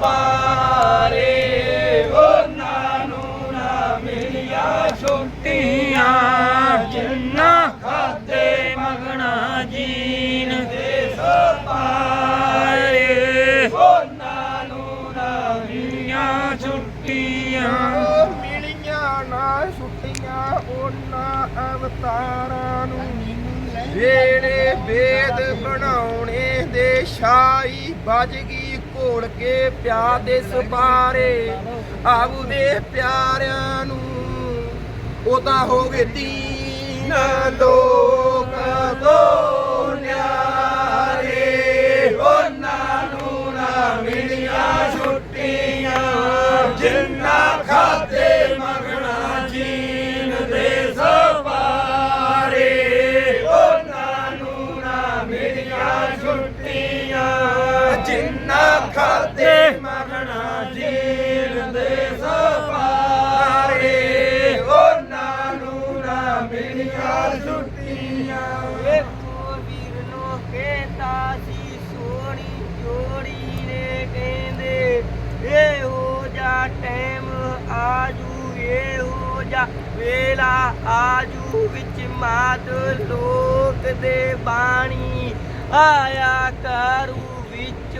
ਸਪਾਰੇ ਉਹਨਾਂ ਨੂੰ ਨਾ ਮਿਲੀਆਂ ਛੁੱਟੀਆਂ। ਜਿੰਨਾ ਖਾਤੇ ਮਗਣਾ ਜੀਨ ਦੇ ਸਪਾਰੇ, ਉਹਨਾਂ ਨੂੰ ਨਾ ਮਿਲੀਆਂ ਛੁੱਟੀਆਂ। ਮਿਲੀਆਂ ਨਾ ਛੁੱਟੀਆਂ, ਉਹਨਾਂ ਅਵਤਾਰਾਂ ਨੂੰ ਜਿਹੜੇ ਵੇਦ ਬਣਾਉਣੇ ਦੇ ਸ਼ਾਹੀ ਵੱਜ ਗਈ। ਘੋਲ ਕੇ ਪਿਆ ਦੇ ਸਪਾਰੇ ਆਬੂ ਦੇ ਪਿਆਰਿਆਂ ਨੂੰ। ਉਹ ਤਾਂ ਹੋ ਗਏ ਤੀਨ ਲੋਕ ਤੋਂ ਨਿਆਰੇ। ਉਹਨਾਂ ਨੂੰ ਨਾ ਮਿਲੀਆਂ ਛੁੱਟੀਆਂ, ਜਿੰਨਾ ਖਾਤੇ ਖਾਤੇ ਮਗਣਾ ਜੀਨ ਦੇ ਸਵਾਰੇ। ਉਹਨਾਂ ਨੂੰ ਨਾ ਮਿਲੀਆਂ ਛੁੱਟੀਆਂ। ਵੇਖੋ ਵੀਰ ਨੂੰ ਕਹਿੰਦਾ ਸੀ ਸੋਹਣੀ ਜੋੜੀ ਨੇ ਕਹਿੰਦੇ, ਇਹੋ ਜਾ ਟਾਈਮ ਆਜੂ, ਇਹੋ ਜਾ ਵੇਲਾ ਆਜੂ, ਵਿੱਚ ਮਾਤ ਲੋਕ ਦੇ ਬਾਣੀ ਆਇਆ ਕਰੂ, ਵਿੱਚ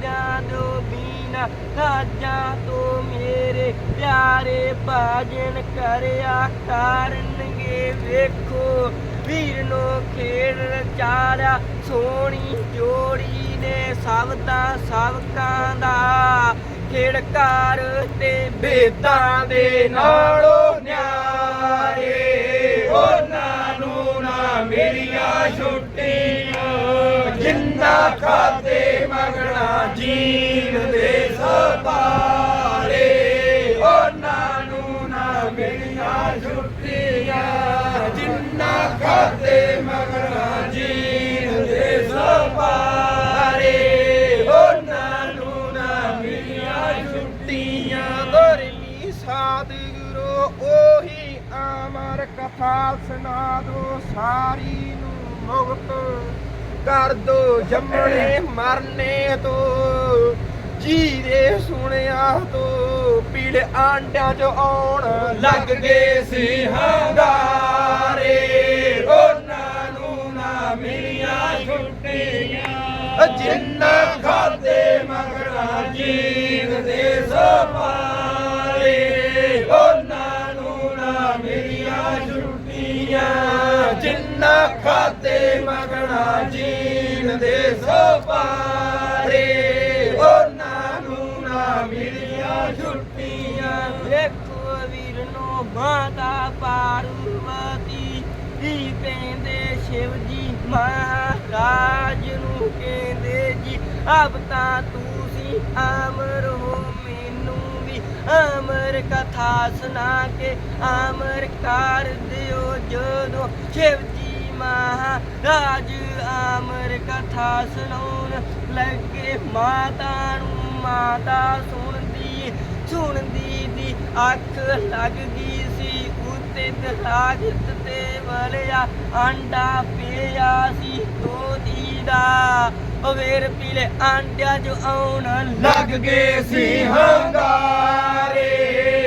ਹਿਰਦਿਆਂ ਦੋ ਬੀਨਾ ਰਾਜਾਂ ਤੋਂ ਮੇਰੇ ਪਿਆਰੇ ਬਾਜਨ ਕਰਿਆ ਕਰਨਗੇ ਵੇਖੋ ਵੀਰ ਨੂੰ ਖੇਡ ਰਚਾਰਿਆ ਸੋਹਣੀ ਜੋੜੀ ਨੇ ਸਭ ਦਾ ਦਾ ਖੇੜਕਾਰ ਤੇ ਬੇਦਾਂ ਦੇ ਨਾਲੋਂ ਨਿਆਰੇ ਉਹਨਾਂ ਨੂੰ ਨਾ ਮੇਰੀਆਂ ਛੁੱਟੀਆਂ ਜਿੰਨਾ ਖਾਤੇ ਮੰਗਣਾ, ਜੀਨ ਦੇ ਸਪਾਰੇ, ਉਹਨਾਂ ਨੂੰ ਨਾ ਮਿਲੀਆਂ ਛੁੱਟੀਆਂ। ਜਿੰਨਾ ਖਾਤੇ ਮੰਗਣਾ, ਜੀਨ ਦੇ ਸਪਾਰੇ, ਉਹਨਾਂ ਨੂੰ ਨਾ ਮਿਲੀਆਂ ਛੁੱਟੀਆਂ। ਗਰਮੀ ਸਾਧਗੁਰੂ ਉਹੀ ਅਮਰ ਕਥਾ ਸੁਣਾ ਦੋ, ਸਾਰੀ ਨੂੰ ਮੁਕਤ ਕਰ ਦੋ ਜੰਮਣੇ, ਮਰਨੇ ਤੋਂ, ਜੀਰੇ ਸੁਣਿਆ ਤੋਂ, ਪੀੜ ਆਂਡਿਆਂ ਚ ਆਉਣ ਲੱਗ ਗਏ ਸੀ ਹੰਗਾਰੇ ਉਹਨਾਂ ਨੂੰ ਨਾ ਮਿਲੀਆਂ ਛੁੱਟੀਆਂ। ਜਿੰਨਾ ਖਾਤੇ ਮਗਣਾ ਜੀਨ ਦੇ ਸਪਾਰੇ ਉਹਨਾਂ ਨੂੰ ਨਾ ਮਿਲੀਆਂ ਛੁੱਟੀਆਂ। ਜਿੰਨਾ ਖਾਤੇ ਮਗਣਾ ਜੀਨ ਦੇ ਸਪਾਰੇ, ਉਹਨਾਂ ਨੂੰ ਨਾ ਮਿਲੀਆਂ ਛੁੱਟੀਆਂ। ਵੇਖੋ ਵੀਰ ਨੂੰ ਮਾਤਾ ਪਾਰਵਤੀ ਹੀ ਕਹਿੰਦੇ ਸ਼ਿਵ ਜੀ ਮਹਾਰਾਜ ਨੂੰ ਕਹਿੰਦੇ ਜੀ ਅਬ ਤਾਂ ਤੁਸੀਂ ਅਮਰ ਹੋ ਅਮਰ ਕਥਾ ਸੁਣਾ ਕੇ ਅਮਰ ਕਰ ਦਿਓ ਜਦੋਂ ਸ਼ਿਵ ਜੀ ਮਹਾਰਾਜ ਅਮਰ ਕਥਾ ਸੁਣਾਉਣ ਲੱਗੇ। ਮਾਤਾ ਨੂੰ ਮਾਤਾ ਸੁਣਦੀ ਸੁਣਦੀ ਦੀ ਅੱਖ ਲੱਗ ਗਈ ਸੀ। ਉੱਤੇ ਦਰਾਜਤ ਤੇ ਵਲਿਆ, ਆਂਡਾ ਪਿਆ ਸੀ। ਤੋਤੀ ਦਾ ਉਹ ਵੇਰ ਪੀਲੇ ਆਂਡਿਆਂ ਜੋ ਆਉਣ ਲੱਗ ਗਏ ਸੀ ਹੰਗਾਰੇ,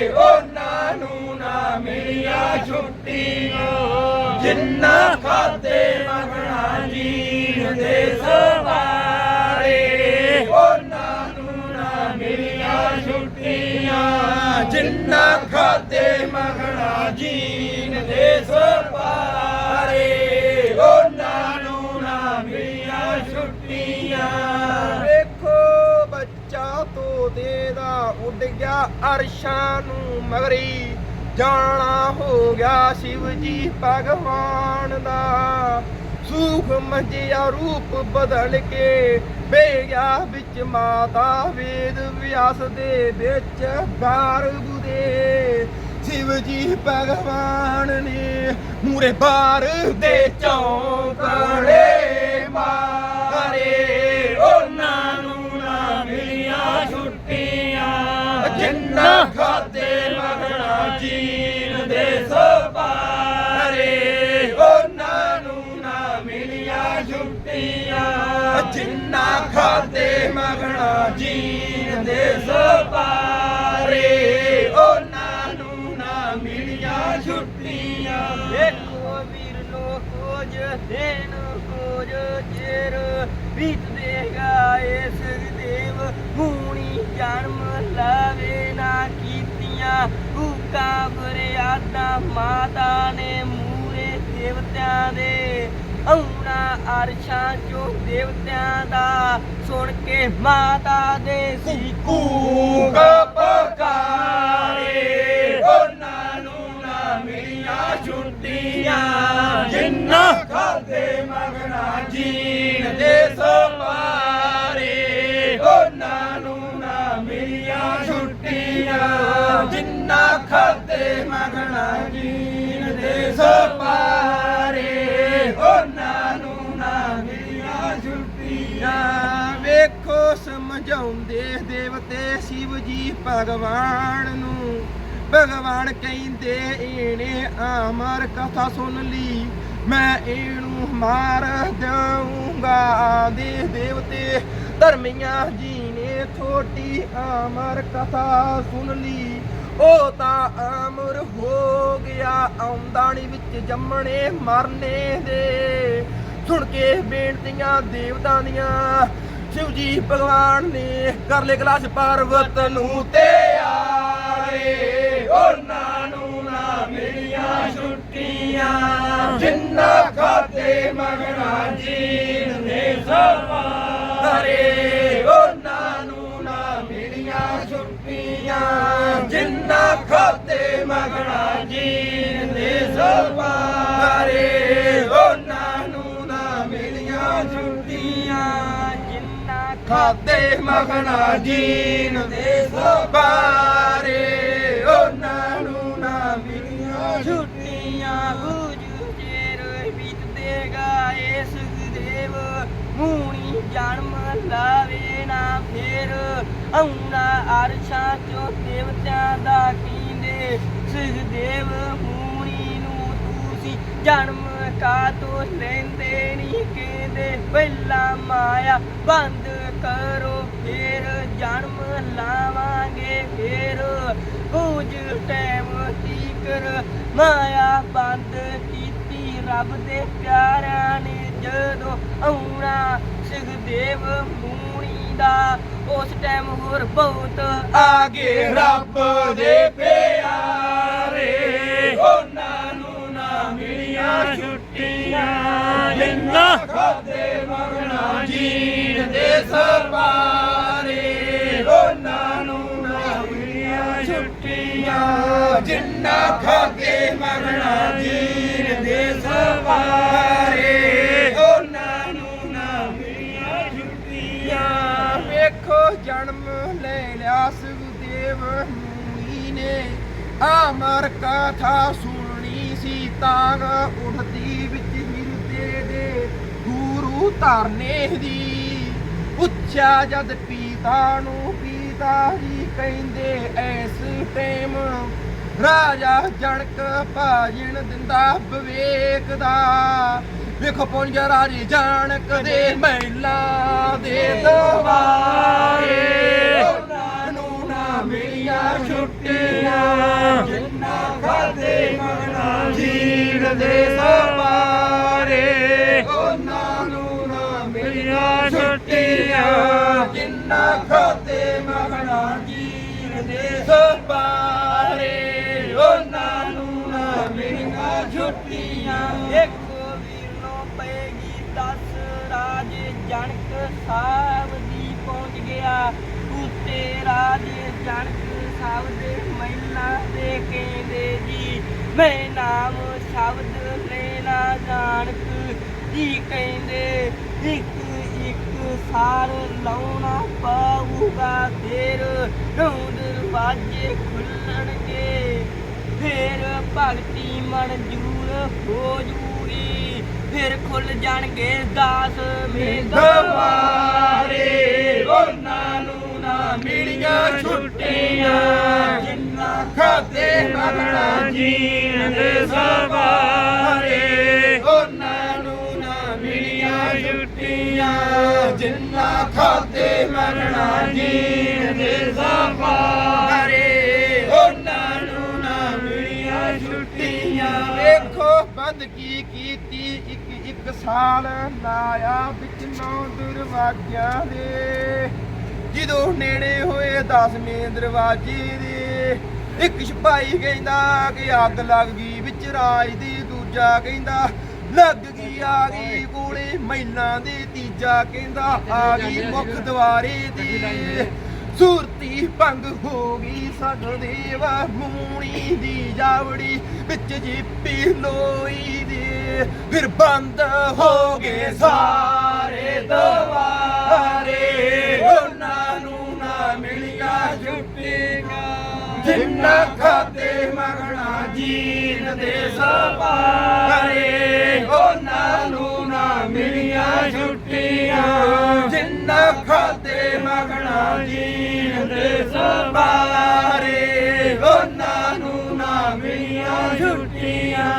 ਉਹਨਾਂ ਨੂੰ ਨਾ ਮਿਲੀਆਂ ਛੁੱਟੀਆਂ। ਜਿੰਨਾ ਖਾਤੇ ਮਗਣਾ ਜੀਨ ਦੇ ਸਵਾਰੇ, ਉਹਨਾਂ ਨੂੰ ਨਾ ਮਿਲੀਆਂ ਛੁੱਟੀਆਂ। ਜਿੰਨਾ ਖਾਤੇ ਮਗਣਾ ਜੀਨ ਦੇ ਸਵਾਰੇ ਉੱਡ ਗਿਆ ਅਰਸ਼ਾਂ ਨੂੰ ਮਗਰੀ। ਜਾਣਾ ਹੋ ਗਿਆ ਸ਼ਿਵ ਜੀ ਭਗਵਾਨ ਦਾ। ਸੂਖ ਮੰਜਿਆ ਰੂਪ ਬਦਲ ਕੇ ਬੇ ਗਿਆ ਵਿੱਚ ਮਾਤਾ ਵੇਦ ਵਿਆਸ ਦੇ ਵਿੱਚ ਗਾਰਬ ਦੇ ਸ਼ਿਵ ਜੀ ਭਗਵਾਨ ਨੇ ਮੂਰੇ ਬਾਰ ਦੇ ਚੌਂਕੜੇ ਮਾਰੇ। ਖਾਤੇ ਮਗਣਾ ਜੀਨ ਦੇ ਸਪਾਰੇ ਉਹਨਾਂ ਨੂੰ ਨਾ ਮਿਲੀਆਂ ਛੁੱਟੀਆਂ ਜਿੰਨਾ ਖਾਤੇ ਮਗਣਾ ਜੀਨ ਦੇ ਸਪਾਰੇ ਉਹਨਾਂ ਨੂੰ ਨਾ ਮਿਲੀਆਂ ਛੁੱਟੀਆਂ ਦੇਖੋ ਵੀਰ ਲੋ ਕੁਝ ਦਿਨ ਕੁਝ ਚਿਰ ਬੀਤ ਦੇਗਾ ਇਸ ਮੂਣੀ ਜਨਮ ਲਾਵੇ ਨਾ ਕੀਤੀਆਂ ਹੁਕਾ ਬਰਿਆਦਾ ਮਾਤਾ ਨੇ ਮੂਰੇ ਦੇਵਤਿਆਂ ਦੇ ਆਉਣਾ ਅਰਸ਼ਾਂ ਚੋਂ ਦੇਵਤਿਆਂ ਦਾ। ਸੁਣ ਕੇ ਮਾਤਾ ਦੇ ਸੀ ਕੂਕ ਪਕਾਰੇ ਉਹਨਾਂ ਨੂੰ ਨਾ ਮਿਲੀਆਂ ਛੁੱਟੀਆਂ, ਜਿੰਨਾ ਖਾਦੇ ਮਗਨਾ ਜੀਣ ਜਿੰਨਾ ਖਾਦੇ ਮਗਨਾ ਜੀਣ ਦੇ ਸਪਾਰੇ, ਉਹਨਾਂ ਨੂੰ ਨਾ ਮਿਲੀਆਂ ਛੁੱਟੀਆਂ ਵੇਖੋ ਸਮਝਾਉਂਦੇ ਦੇਵਤੇ ਸ਼ਿਵ ਜੀ ਭਗਵਾਨ ਨੂੰ। ਭਗਵਾਨ ਕਹਿੰਦੇ, ਇਹਨੇ ਆਮਰ ਕਥਾ ਸੁਣ ਲਈ। ਮੈਂ ਇਹਨੂੰ ਮਾਰ ਦਊਂਗਾ। ਦੇ ਦੇਵਤੇ, ਧਰਮੀਆਂ ਜੀ ਨੇ ਥੋਟੀ ਆਮਰ ਕਥਾ ਸੁਣ ਲਈ। ਉਹ ਤਾਂ ਅਮਰ ਹੋ ਗਿਆ ਆਮਦਾਨੀ ਵਿੱਚ ਜੰਮਣੇ, ਮਰਨੇ ਦੇ। ਸੁਣ ਕੇ ਬੇਨਤੀਆਂ ਦੇਵਤਾਂ ਦੀਆਂ, ਸ਼ਿਵ ਜੀ ਭਗਵਾਨ ਨੇ ਕਰ ਲੈ ਕਲਾਸ਼ ਪਰਵਤ ਨੂੰ ਤੇ ਆਰੇ ਉਹਨਾਂ ਨੂੰ ਨਾ ਮਿਲੀਆਂ ਛੁੱਟੀਆਂ, ਜਿੰਨਾ ਖਾਤੇ ਮਗਣਾ ਜੀਨ ਨੇ ਸਵਾਰੇ ਜਿੰਨਾ ਖਾਤੇ ਮਗਣਾ ਜੀਨ ਦੇ ਸਵਾਰੇ ਉਹਨਾਂ ਨੂੰ ਨਾ ਮਿਲੀਆਂ ਛੁੱਟੀਆਂ। ਜਿੰਨਾ ਖਾਤੇ ਮਗਣਾ ਜੀਨ ਦੇ ਸਵਾਰੇ ਉਹਨਾਂ ਨੂੰ ਨਾ ਮਿਲੀਆਂ ਛੁੱਟੀਆਂ। ਗੁਜੂ ਜੇਰ ਬੀਤਦੇਗਾ ਇਸ ਦੇਵ ਮੂਣੀ ਜਨਮ ਲਾਵੇ। ਆਉਣਾ ਅਰਸ਼ਾਂ ਚੋਂ ਦੇਵਤਿਆਂ ਦਾ ਕੀਂਦੇ ਸੁਖਦੇਵ ਮੂਣੀ ਨੂੰ ਤੁਸੀਂ ਜਨਮ ਕਾ ਤੋਂ ਲੈਂਦੇ ਨਹੀਂ ਕਹਿੰਦੇ? ਪਹਿਲਾਂ ਮਾਇਆ ਬੰਦ ਕਰੋ, ਫੇਰ ਜਨਮ ਲਾਵਾਂਗੇ, ਫੇਰ ਕੁਝ ਟਾਈਮ ਤੀਕਰ। ਮਾਇਆ ਬੰਦ ਕੀਤੀ ਰੱਬ ਦੇ ਪਿਆਰਿਆਂ ਨੇ ਜਦੋਂ ਆਉਣਾ ਸੁਖਦੇਵ ਮੂਣੀ ਦਾ ਉਸ ਟਾਈਮ ਹੋਰ ਬਹੁਤ ਆ ਗਏ ਰੱਬ ਦੇ ਪਿਆਰੇ, ਉਹਨਾਂ ਨੂੰ ਨਾ ਮਿਲੀਆਂ ਛੁੱਟੀਆਂ। ਜਿੰਨਾ ਖਾਦੇ ਮਗਣਾ ਜੀਣ ਦੇ ਸਵਾਰੇ ਉਹਨਾਂ ਨੂੰ ਨਾ ਮਿਲੀਆਂ ਛੁੱਟੀਆਂ। ਜਿੰਨਾ ਖਾਦੇ ਮਗਣਾ ਜੀਣ ਦੇ ਸਵਾਰੇ ਅਮਰ ਕਥਾ ਸੁਣਨੀ ਸੀ ਤਾਂ ਉਠਦੀ ਵਿੱਚ ਹਿਰਦੇ ਦੇ ਗੁਰੂ ਧਰਨੇ ਦੀ। ਪੁੱਛਿਆ ਜਦ ਪੀਤਾ ਨੂੰ ਪੀਤਾ ਜੀ ਕਹਿੰਦੇ ਐਸ ਟਾਈਮ ਰਾਜਾ ਜਣਕ ਭਾਜਣ ਦਿੰਦਾ ਵਿਵੇਕ ਦਾ। ਵੇਖੋ ਪੁੰਜ ਰਾਜੇ ਜਾਣਕ ਦੇ ਮਹਿਲਾ ਦੇ ਦਵਾਰੇ ਮਿਲੀਆਂ ਛੁੱਟੀਆਂ, ਜਿੰਨਾ ਖਾਦੇ ਮਗਣਾ ਜੀਣ ਦੇ ਉਹਨਾਂ ਨੂੰ ਨਾ ਮਿਲੀਆਂ ਛੁੱਟੀਆਂ, ਜਿੰਨਾ ਖਾਦੇ ਮਗਣਾ ਜੀਣ ਦੇ ਉਹਨਾਂ ਨੂੰ ਨਾ ਮਿਲੀਆਂ ਛੁੱਟੀਆਂ। ਦੇਖੋ ਵੀਰ ਨੂੰ ਦਸ ਰਾਜ ਜਣਕ ਸਾਹਿਬ ਦੀ ਪਹੁੰਚ ਗਿਆ। ਉੱਤੇ ਰਾਜੇ ਜਣਕ ਸਾਹਿਬ ਦੇ ਮਹਿਲਾ ਦੇ ਕਹਿੰਦੇ ਜੀ, ਮੈਂ ਨਾਮ ਸ਼ਬਦ ਲੈਣਾ ਜਾਣਕ ਜੀ, ਕਹਿੰਦੇ। ਇੱਕ ਇੱਕ ਸਾਲ ਲਾਉਣਾ ਪਾਊਗਾ, ਫੇਰ ਨੌ ਦਰਵਾਜ਼ੇ ਖੁੱਲਣਗੇ। ਫੇਰ ਭਗਤੀ ਮਨਜੂਰ ਹੋ ਜੂਰੀ ਫਿਰ ਖੁੱਲ ਜਾਣਗੇ 10 ਦਵਾਰੇ ਮਿਲੀਆਂ ਛੁੱਟੀਆਂ। ਜਿੰਨਾ ਖਾਤੇ ਮਗਣਾ ਜੀਣ ਦੇ ਸਵਾਰੇ, ਉਹਨਾਂ ਨੂੰ ਨਾ ਮਿਲੀਆਂ ਛੁੱਟੀਆਂ। ਜਿੰਨਾ ਖਾਤੇ ਮਗਣਾ ਜੀਣ ਸਵਾਰੇ, ਉਹਨਾਂ ਨੂੰ ਨਾ ਮਿਲੀਆਂ ਛੁੱਟੀਆਂ। ਵੇਖੋ ਬੰਦ ਕੀ ਕੀਤੀ ਇੱਕ ਇੱਕ ਸਾਲ ਲਾਇਆ ਵਿੱਚ ਨੌ ਦਰਵਾਜ਼ਿਆਂ ਦੇ। ਜਦੋਂ ਨੇੜੇ ਹੋਏ ਦਸਵੇਂ ਦਰਵਾਜ਼ੇ ਦੇ, ਇੱਕ ਸਿਪਾਹੀ ਕਹਿੰਦਾ ਕਿ ਅੱਗ ਲੱਗ ਗਈ, ਵਿੱਚ ਰਾਜ ਦੀ ਦੂਜਾ ਕਹਿੰਦਾ, ਲੱਗ ਗਈ, ਆ ਗਈ ਕੋਲੇ ਮਹੀਨਾ ਦੇ ਤੀਜਾ ਕਹਿੰਦਾ, ਆ ਗਈ ਮੁੱਖ ਦਵਾਰੇ ਦੀ ਸੂਰਤੀ ਭੰਗ ਹੋ ਗਈ ਸਖਦੇਵ ਮੂਣੀ ਦੀ ਜਾਵੜੀ ਵਿੱਚ ਜੀਪੀ ਲੋਈ ਦੇ। ਫਿਰ ਬੰਦ ਹੋ ਗਏ ਸਾਰੇ ਦਵਾਰੇ। ਉਹਨਾਂ ਨੂੰ ਨਾ ਮਿਲੀਆਂ ਛੁੱਟੀਆਂ ਜਿੰਨਾ ਖਾਤੇ ਮਗਣਾ ਜੀਣ ਦੇ ਸਵਾਰੇ। ਉਹਨਾਂ ਨੂੰ ਨਾ ਮਿਲੀਆਂ ਛੁੱਟੀਆਂ ਜਿੰਨਾ ਖਾਤੇ ਮਗਣਾ ਜੀਣ ਦੇ ਸਵਾਰੇ। ਉਹਨਾਂ ਨੂੰ ਨਾ ਮਿਲੀਆਂ ਛੁੱਟੀਆਂ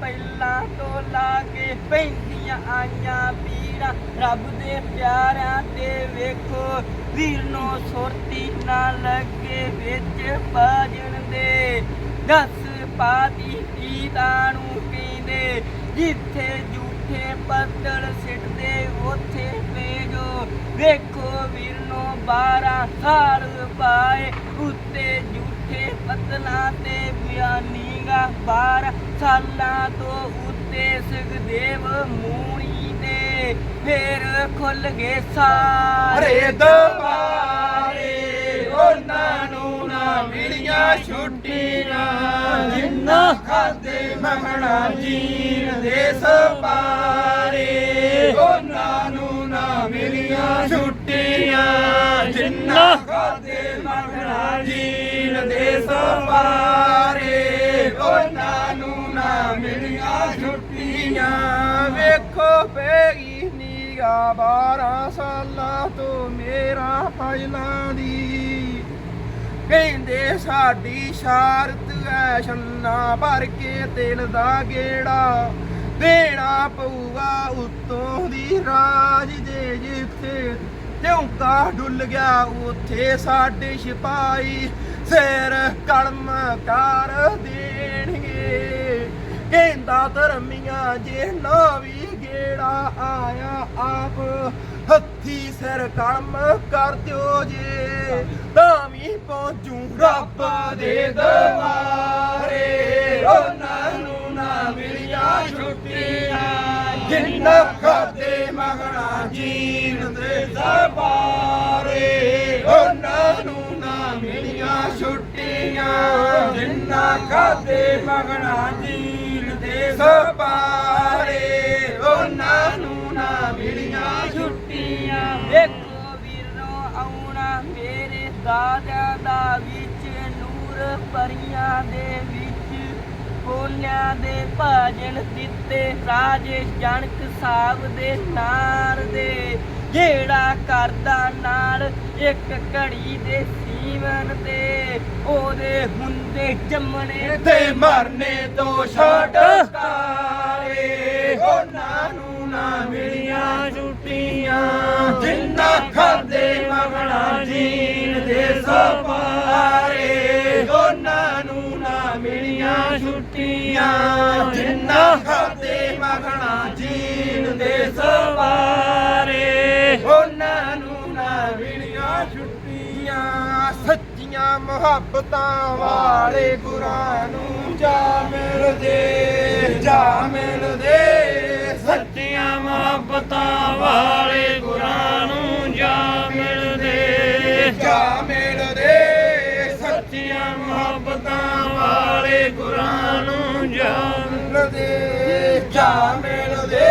ਪਹਿਲਾਂ ਤੋਂ ਲਾ ਕੇ ਪੈਂਦੀਆਂ ਆਈਆਂ ਪੀੜਾਂ। ਰੱਬ ਦੇ ਪਿਆਰਿਆਂ ਤੇ ਵੇਖੋ, ਵੀਰ ਨੂੰ ਸੁਰਤੀ ਨਾ ਲੱਗੇ ਵਿੱਚ ਬਾਜਣ ਦੇ। ਦਸ ਪਾਤੀ ਪੀਤਾ ਨੂੰ ਕਹਿੰਦੇ, ਜਿੱਥੇ ਝੂਠੇ ਪੱਤਲ ਸਿੱਟਦੇ, ਉੱਥੇ ਭੇਜੋ। ਵੇਖੋ ਵੀਰ ਨੂੰ 12 ਸਾਲ ਪਾਏ, ਉੱਤੇ ਝੂਠੇ ਪਤਲਾਂ ਤੇ ਬਿਆਨੀ ਬਿਆਨੀਗਾ 12 ਸਾਲਾਂ ਤੋਂ ਉੱਤੇ ਸੁਖਦੇਵ ਮੂਣੀ ਦੇ ਫੇਰ ਖੁੱਲ ਗਏ ਸਾਰੇ ਦਵਾਰੇ ਉਹਨਾਂ ਨੂੰ ਨਾ ਮਿਲੀਆਂ ਛੁੱਟੀਆਂ। ਜਿੰਨਾ ਖਾਦੇ ਮੰਗਣਾ ਜੀਣ ਦੇ ਸਪਾਰੇ ਉਹਨਾਂ ਨੂੰ ਮਿਲੀਆਂ ਛੁੱਟੀਆਂ ਜਿੰਨਾ ਖਾਦੇ ਮੰਗਣਾ ਜੀਣ ਦੇ ਸਪਾਰੇ ਉਹਨਾਂ ਨੂੰ ਨਾ ਮਿਲੀਆਂ ਛੁੱਟੀਆਂ ਵੇਖੋ ਪੈਗੀ ਨੀਗਾ 12 ਸਾਲਾਂ ਤੋਂ ਮੇਰਾ ਫਜਲਾਂ ਦੀ ਕਹਿੰਦੇ ਸਾਡੀ ਸ਼ਾਰਤ ਐ ਛੰਨਾ ਭਰ ਕੇ ਤੇਲ ਦਾ ਗੇੜਾ ਦੇਣਾ ਪਊਗਾ ਉਤੋਂ ਦੀ ਰਾਜ ਦੇ ਜਿੱਥੇ ਝੌਂਕਾ ਡੁੱਲ ਗਿਆ, ਉੱਥੇ ਸਾਡੇ ਸਿਪਾਈ ਸਿਰ ਕਲਮ ਕਰ ਦੇਣਗੇ। ਕਹਿੰਦਾ ਧਰਮੀਆਂ ਜੇ ਨਾ ਵੀ ਗੇੜਾ ਆਇਆ, ਆਪ ਹੱਥੀ ਸਿਰ ਕਲਮ ਕਰ ਦਿਓ ਜੇ। ਤਾਂ ਵੀ ਪਹੁੰਚੂ ਰੱਬ ਦੇ ਦਰਬਾਰੇ, ਉਹਨਾਂ ਨੂੰ ਨਾ ਮਿਲੀਆਂ ਛੁੱਟੀਆਂ ਜਿੰਨਾ ਖਾਦੇ ਮਗਣਾ ਜੀਣ ਦੇ ਦਰਬਾਰੇ ਉਹਨਾਂ ਨੂੰ ਨਾ ਮਿਲੀਆਂ ਛੁੱਟੀਆਂ। ਜਿੰਨਾ ਖਾਦੇ ਮਗਣਾ ਜੀਣ ਦੇ ਦਰਬਾਰੇ ਉਹਨਾਂ ਨੂੰ ਨਾ ਮਿਲੀਆਂ ਛੁੱਟੀਆਂ। ਦੇਖੋ ਵੀਰੋ ਆਉਣਾ ਮੇਰੇ ਦਾਦਿਆਂ ਦਾ ਵਿੱਚ ਨੂਰ ਪਰੀਆਂ ਦੇ ਕੋਨਿਆਂ ਦੇ ਭਾਜਨ ਦਿੱਤੇ ਰਾਜੇਸ਼ ਜਨਕ ਸਾਹਿਬ ਦੇ ਨਾਰ ਦੇ। ਜਿਹੜਾ ਕਰਦਾ ਨਾਲ ਇੱਕ ਘੜੀ ਦੇ ਸੀਵਨ ਤੇ ਉਹਦੇ ਹੁੰਦੇ ਜੰਮਣੇ ਤੇ ਮਰਨੇ ਤੋਂ ਛਟਕਾਰੇ ਉਹਨਾਂ ਨੂੰ ਨਾ ਮਿਲੀਆਂ ਛੁੱਟੀਆਂ ਜਿੰਨਾ ਖਾਦੇ ਮਗਣਾ ਜੀਣ ਦੇ ਸਪਾਰੇ ਉਹਨਾਂ ਮਿਲੀਆਂ ਛੁੱਟੀਆਂ ਜਿੰਨਾ ਖਾਦੇ ਮਗਣਾ ਜੀਣ ਦੇ ਸਪਾਰੇ ਉਹਨਾਂ ਨੂੰ ਨਾ ਮਿਲੀਆਂ ਛੁੱਟੀਆਂ ਸੱਚੀਆਂ ਮੁਹੱਬਤਾਂ ਵਾਲੇ ਗੁਰਾਂ ਨੂੰ ਜਾ ਮਿਲਦੇ ਜਾ ਮਿਲਦੇ ਸੱਚੀਆਂ ਮੁਹੱਬਤਾਂ ਵਾਲੇ ਜਾ ਮਿਲਦੇ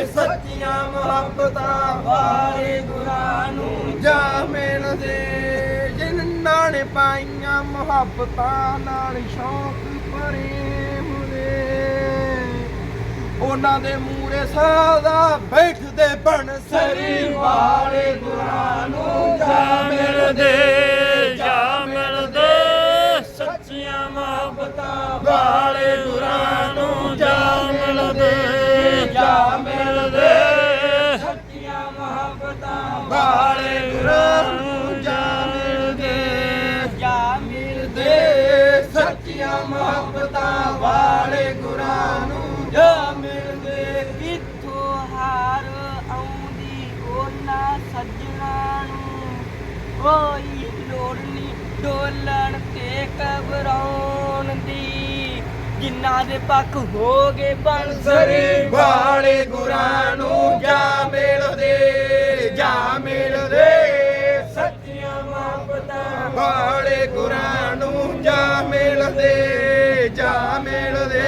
ਜਾ ਸੱਚੀਆਂ ਮੁਹੱਬਤਾਂ ਵਾਲੇ ਗੁਰਾਂ ਨੂੰ ਜਾ ਮਿਲਦੇ। ਜਿਨ੍ਹਾਂ ਨੇ ਪਾਈਆਂ ਮੁਹੱਬਤਾਂ ਨਾਲ ਸ਼ੌਕ ਪ੍ਰੇਮ ਦੇ ਉਹਨਾਂ ਦੇ ਮੂਰੇ ਸਦਾ ਬੈਠਦੇ ਬਣ ਸਰੀ ਵਾਲੇ ਗੁਰਾਂ ਨੂੰ ਜਾ ਮਿਲਦੇ। ਵਾਲੇ ਗੁਰਾਂ ਨੂੰ ਜਾ ਮਿਲਦੇ ਜਾ ਮਿਲਦੇ। ਸੱਚੀਆਂ ਮੁਹੱਬਤਾਂ ਵਾਲੇ ਗੁਰਾਂ ਨੂੰ ਜਾ ਮਿਲਦੇ ਜਾ ਮਿਲਦੇ। ਸੱਚੀਆਂ ਮੁਹੱਬਤਾਂ ਵਾਲੇ ਗੁਰਾਂ ਨੂੰ ਜਾ ਮਿਲਦੇ। ਕਿੱਥੋਂ ਹਾਰ ਆਉਂਦੀ ਉਹਨਾਂ ਸੱਜਣਾ ਨੂੰ। ਕੋਈ ਲੋੜ ਨਹੀਂ ਡੋਲਣ ਤੇ ਦੀ ਜਿਨ੍ਹਾਂ ਦੇ ਪੱਖ ਹੋ ਗਏ ਬਣ ਸਰੀ ਵਾਲੇ ਗੁਰਾਂ ਨੂੰ ਜਾ ਮਿਲਦੇ ਜਾ ਮਿਲਦੇ ਸੱਚੀਆਂ ਮੁਹੱਬਤਾਂ ਵਾਲੇ ਗੁਰਾਂ ਨੂੰ ਜਾ ਮਿਲਦੇ ਜਾ ਮਿਲਦੇ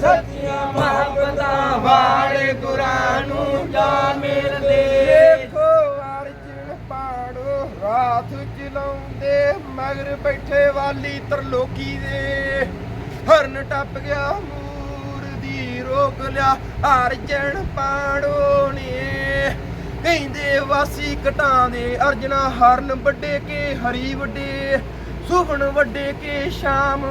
ਸੱਚੀਆਂ ਮੁਹੱਬਤਾਂ ਵਾਲੇ ਗੁਰਾਂ ਨੂੰ ਜਾ ਮਿਲਦੇ ਦੇਖੋ ਅਰਜਨ ਪਾੜੋ ਰਾਤ ਚਲਾਉਂਦੇ ਮਗਰ ਬੈਠੇ ਵਾਲੀ ਤਰਲੋਕੀ ਦੇ। ਹਰਨ ਟੱਪ ਗਿਆ ਮੂਰ ਦੀ ਰੋਕ ਲਿਆ ਅਰਜਨ ਪਾੜੋ ਨੇ। ਕਹਿੰਦੇ ਵਾਸੀ ਘਟਾਂ ਦੇ ਅਰਜਨਾ ਹਰਨ ਵੱਡੇ ਕੇ, ਹਰੀ ਵੱਡੇ ਸੁਭਣ ਵੱਡੇ ਕੇ ਸ਼ਾਮ।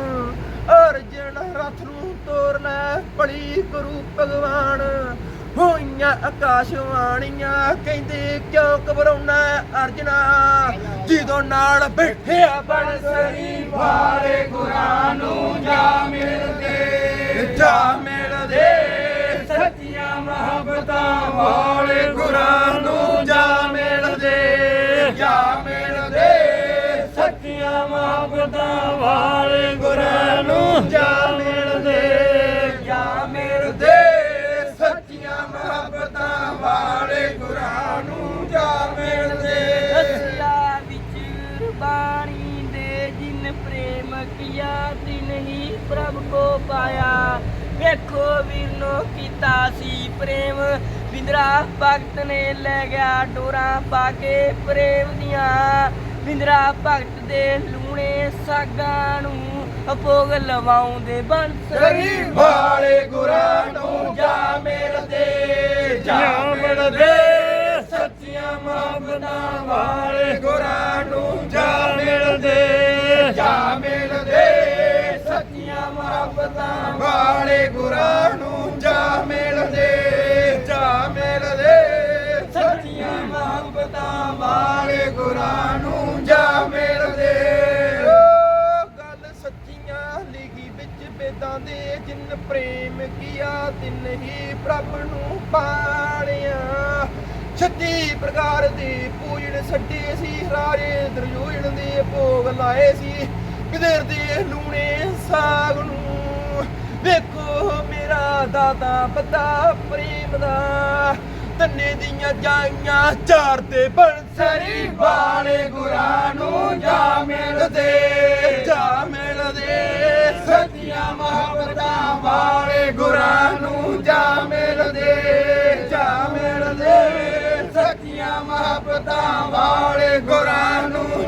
ਅਰਜਨ ਰਥ ਨੂੰ ਤੋਰ ਲੈ, ਭਲੀ ਗੁਰੂ ਭਗਵਾਨ। ਹੋਈਆਂ ਆਕਾਸ਼ਵਾਣੀਆਂ, ਕਹਿੰਦੇ ਕਿਉਂ ਘਬਰਾਉਣਾ ਅਰਜਨਾ? ਜਦੋਂ ਨਾਲ ਬੈਠਿਆ ਬਣ ਸਰੀ ਵਾਲੇ ਗੁਰਾਂ ਨੂੰ ਜਾ ਮਿਲਦੇ ਜਾ ਮਿਲਦੇ। ਸੱਚੀਆਂ ਮੁਹੱਬਤਾਂ ਵਾਲੇ ਗੁਰਾਂ ਨੂੰ ਜਾ ਮਿਲਦੇ ਜਾ ਮਿਲਦੇ। ਸੱਚੀਆਂ ਮੁਹੱਬਤਾਂ ਵਾਲੇ ਪਾਇਆ ਵੇਖੋ ਵੀਰਨੋ ਕੀਤਾ ਸੀ ਪ੍ਰੇਮ। ਬਿੰਦਰਾ ਭਗਤ ਨੇ ਲੈ ਗਿਆ ਡੋਰਾ ਪਾ ਕੇ ਪ੍ਰੇਮ ਦੀਆਂ। ਬਿੰਦਰਾ ਭਗਤ ਦੇ ਲੂਣੇ ਸਾਗਾਂ ਨੂੰ ਅਪੋਗ ਲਵਾਉਂਦੇ ਬੰਸਰੀ ਵਾਲੇ ਗੁਰਾਂ ਨੂੰ ਜਾ ਮਿਲਦੇ ਜਾ ਮਿਲਦੇ ਸੱਚੀਆਂ ਮੁਹੱਬਤਾਂ ਵਾਲੇ ਗੁਰਾਂ ਨੂੰ ਜਾ ਮਿਲਦੇ ਜਾ ਮਿਲਦੇ ਗੁਰਾਂ ਨੂੰ ਜਾ ਮਿਲਦੇ ਜਾ ਮਿਲਦੇ। ਸੱਚੀਆਂ ਮੁਹੱਬਤਾਂ ਵਾਲੇ ਗੁਰਾਂ ਨੂੰ ਜਾ ਮਿਲਦੇ। ਗੱਲ ਸੱਚੀਆਂ ਲਿਖੀ ਵਿੱਚ ਵੇਦਾਂ ਦੇ ਜਿਨ ਪ੍ਰੇਮ ਕੀਆ, ਤਿੰਨ ਹੀ ਪ੍ਰਭ ਨੂੰ ਪਾਣਿਆ ਛੱਤੀ ਪ੍ਰਕਾਰ ਦੇ ਪੂਜਣ ਛੱਡੇ ਸੀ, ਰਾਜੇ ਦਰਯੋਜਨ ਦੇ ਭੋਗ ਲਾਏ ਸੀ। ਕਿਦਰ ਦੇ ਲੂਣੇ ਸਾਗ ਨੂੰ ਵੇਖੋ ਮੇਰਾ ਦਾਦਾ ਪਤਾ ਪ੍ਰੇਮ ਦਾ। ਤੰਨੇ ਦੀਆਂ ਜਾਈਆਂ ਚਾਰ ਤੇ ਬੰਸਰੀ ਵਾਲੇ ਗੁਰਾਂ ਨੂੰ ਜਾ ਮਿਲਦੇ। ਜਾ ਮਿਲਦੇ। ਸੱਚੀਆਂ ਮੁਹੱਬਤਾਂ ਵਾਲੇ ਗੁਰਾਂ ਨੂੰ ਜਾ ਮਿਲਦੇ। ਜਾ ਮਿਲਦੇ। ਸੱਚੀਆਂ ਮੁਹੱਬਤਾਂ ਵਾਲੇ ਗੁਰਾਂ ਨੂੰ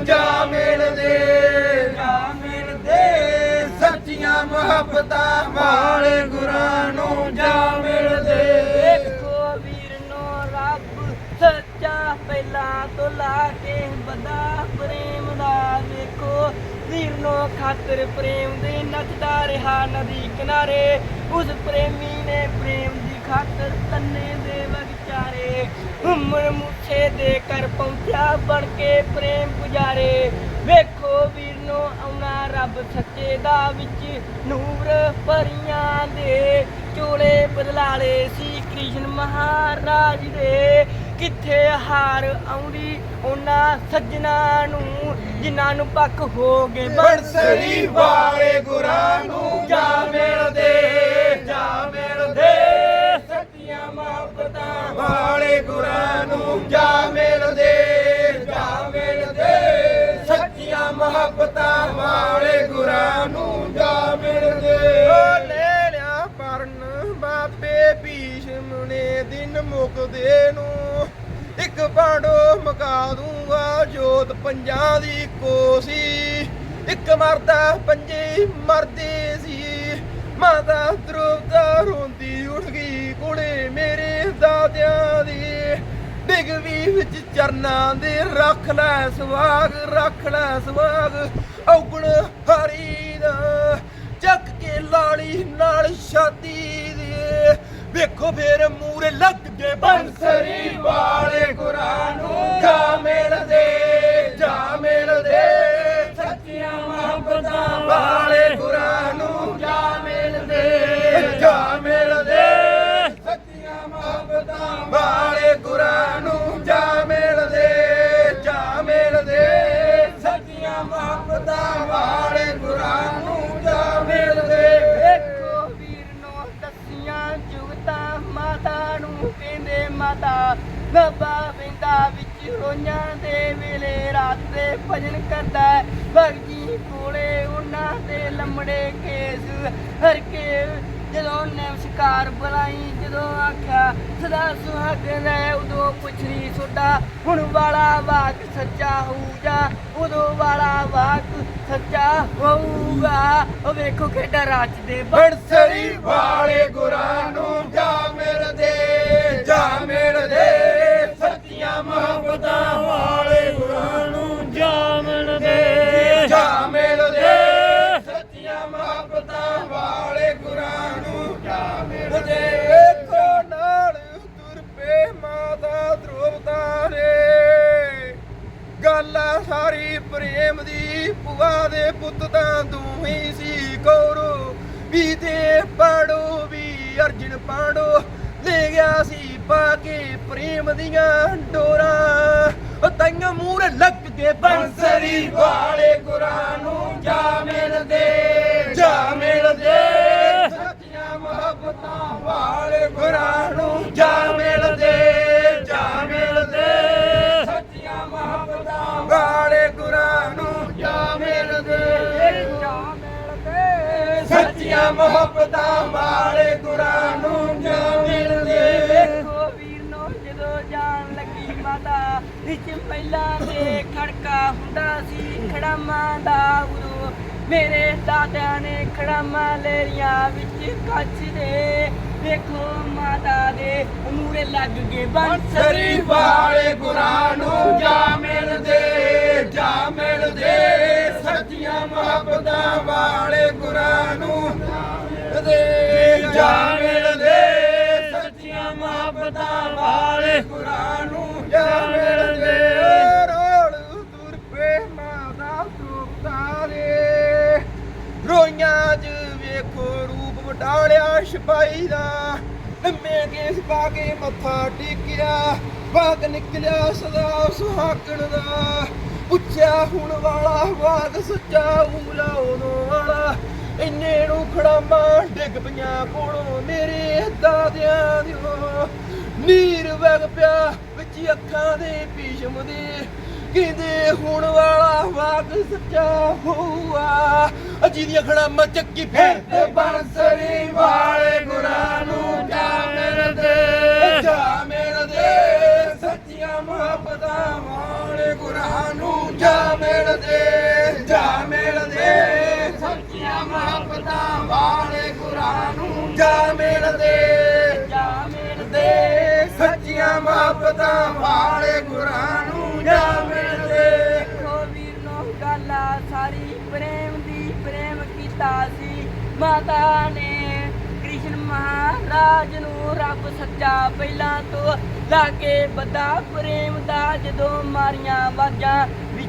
ਸੱਚੀਆਂ ਵਾਲੇ ਗੁਰਾਂ ਨੂੰ ਜਾ ਮਿਲਦੇ। ਵੇਖੋ ਵੀਰ ਨੂੰ ਰੱਬ, ਸੱਚਾ ਪਹਿਲਾਂ ਤੋਂ ਲਾ ਕੇ ਬਦਾ ਪ੍ਰੇਮ ਦਾ ਵੇਖੋ ਵੀਰ ਨੂੰ ਖਾਤਰ ਪ੍ਰੇਮ ਦੇ ਨੱਚਦਾ ਰਿਹਾ ਨਦੀ ਕਿਨਾਰੇ। ਉਸ ਪ੍ਰੇਮੀ ਨੇ ਪ੍ਰੇਮ ਦੀ ਖਾਤਰ ਤੰਨੇ ਦੇ ਵਿਚਾਰੇ ਉਮਰ ਮੁੱਛੇ ਦੇ ਕਰ ਪਹੁੰਚਿਆ ਬਣ ਕੇ ਪ੍ਰੇਮ ਪੁਜਾਰੇ। ਵੇਖੋ ਵੀਰ ਨੂੰ ਆਉਣਾ ਰੱਬ ਸੱਚੇ ਦਾ ਵਿੱਚ ਨੂਰ ਪਰੀਆਂ ਦੇ। ਚੋਲੇ ਬਦਲਾਲੇ ਸੀ ਕ੍ਰਿਸ਼ਨ ਮਹਾਰਾਜ ਦੇ। ਕਿੱਥੇ ਹਾਰ ਆਉਂਦੀ ਉਹਨਾਂ ਸੱਜਣਾ ਨੂੰ ਜਿਨ੍ਹਾਂ ਨੂੰ ਪੱਕ ਹੋ ਗਏ ਬੰਸਰੀ ਵਾਲੇ ਗੁਰਾਂ ਨੂੰ ਜਾ ਮਿਲਦੇ ਜਾ ਮਿਲਦੇ। ਸੱਚੀਆਂ ਮੁਹੱਬਤਾਂ ਵਾਲੇ ਗੁਰਾਂ ਨੂੰ ਜਾ ਮਿਲਦੇ। ਮੁਹੱਬਤਾਂ ਵਾਲੇ ਗੁਰਾਂ ਨੂੰ ਜਾ ਮਿਲਦੇ ਓ ਲੈ ਲਿਆ ਪਰਨ ਬਾਪੇ ਦਿਨ ਮੁਕਦੇ ਨੂੰ। ਇੱਕ ਬਾਂਡੋ ਮਕਾ ਦੂੰਗਾ ਜੋਤ ਪੰਜਾਂ ਦੀ ਕੋਸੀ ਇੱਕ ਮਰਦਾ ਪੰਜੇ ਮਰਦੇ ਸੀ। ਮਾਤਾ ਦਰੋਦਾ ਰੋਂਦੀ ਡਿਗ ਵੀ ਵਿੱਚ ਚਰਨਾਂ ਦੇ ਰੱਖ ਲੈ ਸਵਾਗ ਰੱਖ ਲੈ ਸਵਾਗ ਔਗਣ ਹਰੀ ਦਾ ਚੱਕ ਕੇ ਲਾੜੀ ਨਾਲ ਛਾਤੀ ਦੇ। ਵੇਖੋ ਫੇਰ ਮੂਰੇ ਲੱਗ ਗਏ ਬੰਸਰੀ ਵਾਲੇ ਕੁਰਾਨ ਨੂੰ ਜਾ ਮਿਲਦੇ ਜਾ ਮਿਲਦੇ ਸੱਚੀਆਂ ਮੁਹੱਬਤਾਂ ਵਾਲੇ ਕੁਰਾਨ ਮਾਤਾ ਨੱਬਾ ਵਿੰਦਾ ਵਿੱਚ ਰੋਈਆਂ ਦੇ ਵੇਲੇ ਰਾਤ ਦੇ ਭਜਨ ਕਰਦਾ ਭਗਜੀ ਕੋਲੇ ਉਹਨਾਂ ਦੇ ਲੰਮੜੇ ਕੇਸ ਹਰ ਕੇ ਜਦੋਂ ਨਮਸਕਾਰ ਬੁਲਾਈ, ਜਦੋਂ ਆਖਿਆ, ਸਦਾ ਸੁਹਾਗਣ ਹੈ ਉਦੋਂ ਪੁੱਛਣੀ ਸੋਡਾ ਹੁਣ ਵਾਲਾ ਵਾਕ ਸੱਚਾ ਹੋਊਗਾ? ਉਦੋਂ ਵਾਲਾ ਵਾਕ ਸੱਚਾ ਹੋਊਗਾ। ਉਹ ਵੇਖੋ ਕਿੱਡਾ ਰਾਜਦੇ ਬੰਸਰੀ ਵਾਲੇ ਗੁਰਾਂ ਨੂੰ ਜਾ ਮਿਲਦੇ ਸੱਚੀਆਂ ਮੁਹੱਬਤਾਂ ਵਾਲੇ ਗੁਰਾਂ ਨੂੰ ਜਾ ਮਿਲਦੇ ਜਾ ਮਿਲਦੇ ਸੱਚੀਆਂ ਮੁਹੱਬਤਾਂ ਵਾਲੇ ਗੁਰਾਂ ਨੂੰ ਜਾ ਮਿਲਦੇ ਵੇਖੋ ਨਾਲ ਤੁਰ ਪਏ ਮਾਤਾ ਦਰੋਵਤਾ ਨੇ ਗੱਲ ਸਾਰੀ ਪ੍ਰੇਮ ਦੀ ਭੂਆ ਦੇ ਪੁੱਤ ਤਾਂ ਤੂੰ ਹੀ ਸੀ ਕੌਰੋ। ਵੀ ਤੇ ਪਾੜੋ ਵੀ ਅਰਜਨ ਪਾੜੋ। ਲੈ ਗਿਆ ਸੀ ਪਾ ਕੇ ਪ੍ਰੇਮ ਦੀਆਂ ਡੋਰਾਂ। ਉਹ ਤੈਨੂੰ ਮੂਰੇ ਲੱਗ ਕੇ ਬੰਸਰੀ ਵਾਲੇ ਗੁਰਾਂ ਨੂੰ ਜਾ ਮਿਲਦੇ ਜਾ ਮਿਲਦੇ ਸੱਚੀਆਂ ਮੁਹੱਬਤਾਂ ਵਾਲੇ ਗੁਰਾਂ ਨੂੰ ਜਾ ਮਿਲਦੇ ਜਾ ਮਿਲਦੇ ਸੱਚੀਆਂ ਮੁਹੱਬਤਾਂ ਵਾਲੇ ਗੁਰਾਂ ਨੂੰ ਜਾ ਮਿਲਦੇ ਜਾ ਮਿਲਦੇ ਸੱਚੀਆਂ ਮੁਹੱਬਤਾਂ ਵਾਲੇ ਗੁਰਾਂ ਨੂੰ ਵਿੱਚ ਪਹਿਲਾਂ ਤੇ ਖੜਕਾ ਹੁੰਦਾ ਸੀ, ਖੜਾਮਾਂ ਦਾ ਉਦੋਂ ਮੇਰੇ ਦਾਦਿਆਂ ਨੇ ਖੜਾਮਾਂ ਲੇਰੀਆਂ ਵਿੱਚ ਕੱਚ ਦੇ। ਵੇਖੋ ਮਾਤਾ ਦੇ ਮੂਰੇ ਲੱਗ ਗਏ ਬੰਸਰੀ ਵਾਲੇ ਗੁਰਾਂ ਨੂੰ ਜਾ ਮਿਲਦੇ ਜਾ ਮਿਲਦੇ ਸੱਚੀਆਂ ਮੁਹੱਬਤਾਂ ਵਾਲੇ ਗੁਰਾਂ ਨੂੰ ਮਿਲਦੇ ਜਾ ਮਿਲਦੇ ਸੱਚੀਆਂ ਮੁਹੱਬਤਾਂ ਵਾਲੇ ਗੁਰਾਂ ਨੂੰ ਜਾ ਸਿਪਾਹੀ ਦਾ ਲੰਮੇ ਕੇਸ ਪਾ ਕੇ ਮੱਥਾ ਟੇਕਿਆ ਵਾਗ ਨਿਕਲਿਆ ਸਦਾ ਸੁਹਾਗਣ ਦਾ ਪੁੱਛਿਆ ਹੁਣ ਵਾਲਾ ਬਾਗ ਸੱਚਾ ਉਂਗਲਾ ਉਦੋਂ ਵਾਲਾ ਇੰਨੇ ਨੂੰ ਖੜਾਮਾ ਡਿੱਗ ਪਈਆਂ ਕੋਲੋਂ ਮੇਰੇ ਦਾਦਿਆਂ ਦਿਓ। ਨੀਰ ਵਗ ਪਿਆ ਵਿੱਚ ਅੱਖਾਂ ਦੇ ਭੀਸ਼ਮ ਦੇ। ਕਹਿੰਦੇ ਹੁਣ ਵਾਲਾ ਵਾਕ ਸੱਚਾ ਹੋਊਗਾ। ਅਜੀ ਦੀਆਂ ਖੜਾਮਾਂ ਚੱਕੀ ਫੇਰ। ਤੇ ਬੰਸਰੀ ਵਾਲੇ ਗੁਰਾਂ ਨੂੰ ਜਾ ਮਿਲਦੇ ਜਾ ਮਿਲਦੇ ਸੱਚੀਆਂ ਮੁਹੱਬਤਾਂ ਵਾਲੇ ਗੁਰਾਂ ਨੂੰ ਜਾ ਮਿਲਦੇ ਜਾ ਮਿਲਦੇ ਸੱਚੀਆਂ ਮੁਹੱਬਤਾਂ ਵਾਲੇ ਗੁਰਾਂ ਨੂੰ ਜਾ ਮਿਲਦੇ ਜਾ ਮਿਲਦੇ ਦੇ। ਸੱਚੀਆਂ ਮੁਹੱਬਤਾਂ ਵਾਲੇ ਗੁਰਾਂ ਨੂੰ ਜਾ ਮਿਲਦੇ। ਦੇਖੋ ਵੀਰ ਨੂੰ ਗੱਲ ਸਾਰੀ, ਪ੍ਰੇਮ ਦੀ ਪ੍ਰੇਮ ਕੀਤਾ ਸੀ। ਮਾਤਾ ਨੇ ਕ੍ਰਿਸ਼ਨ ਮਹਾਰਾਜ ਨੂੰ ਰੱਬ ਸੱਚਾ ਪਹਿਲਾਂ ਤੋਂ ਲਾ ਕੇ ਬੱਦਾ ਪ੍ਰੇਮ ਦਾ ਜਦੋਂ ਮਾਰੀਆਂ ਬਾਜਾਂ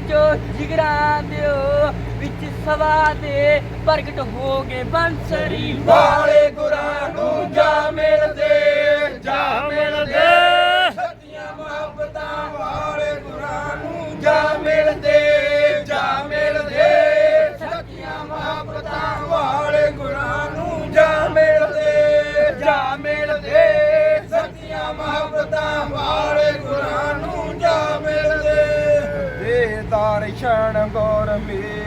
ਵਿੱਚੋਂ ਜਿਗਰਾਂ ਦਿਓ, ਵਿੱਚ ਸਵਾ ਦੇ ਪ੍ਰਗਟ ਹੋ ਗਏ ਬੰਸਰੀ ਵਾਲੇ ਗੁਰਾਂ ਨੂੰ ਜਾ ਮਿਲਦੇ ਜਾ ਮਿਲਦੇ। ਸੱਚੀਆਂ ਮੁਹੱਬਤਾਂ ਵਾਲੇ ਗੁਰਾਂ ਨੂੰ ਜਾ ਮਿਲਦੇ ਜਾ ਮਿਲਦੇ। ਸੱਚੀਆਂ ਮੁਹੱਬਤਾਂ ਵਾਲੇ ਗੁਰਾਂ ਨੂੰ ਜਾ ਮਿਲਦੇ ਜਾ ਮਿਲਦੇ। ਸੱਚੀਆਂ ਮੁਹੱਬਤਾਂ ਵਾਲੇ ਗੁਰਾਂ Hare Charan Gaurambi.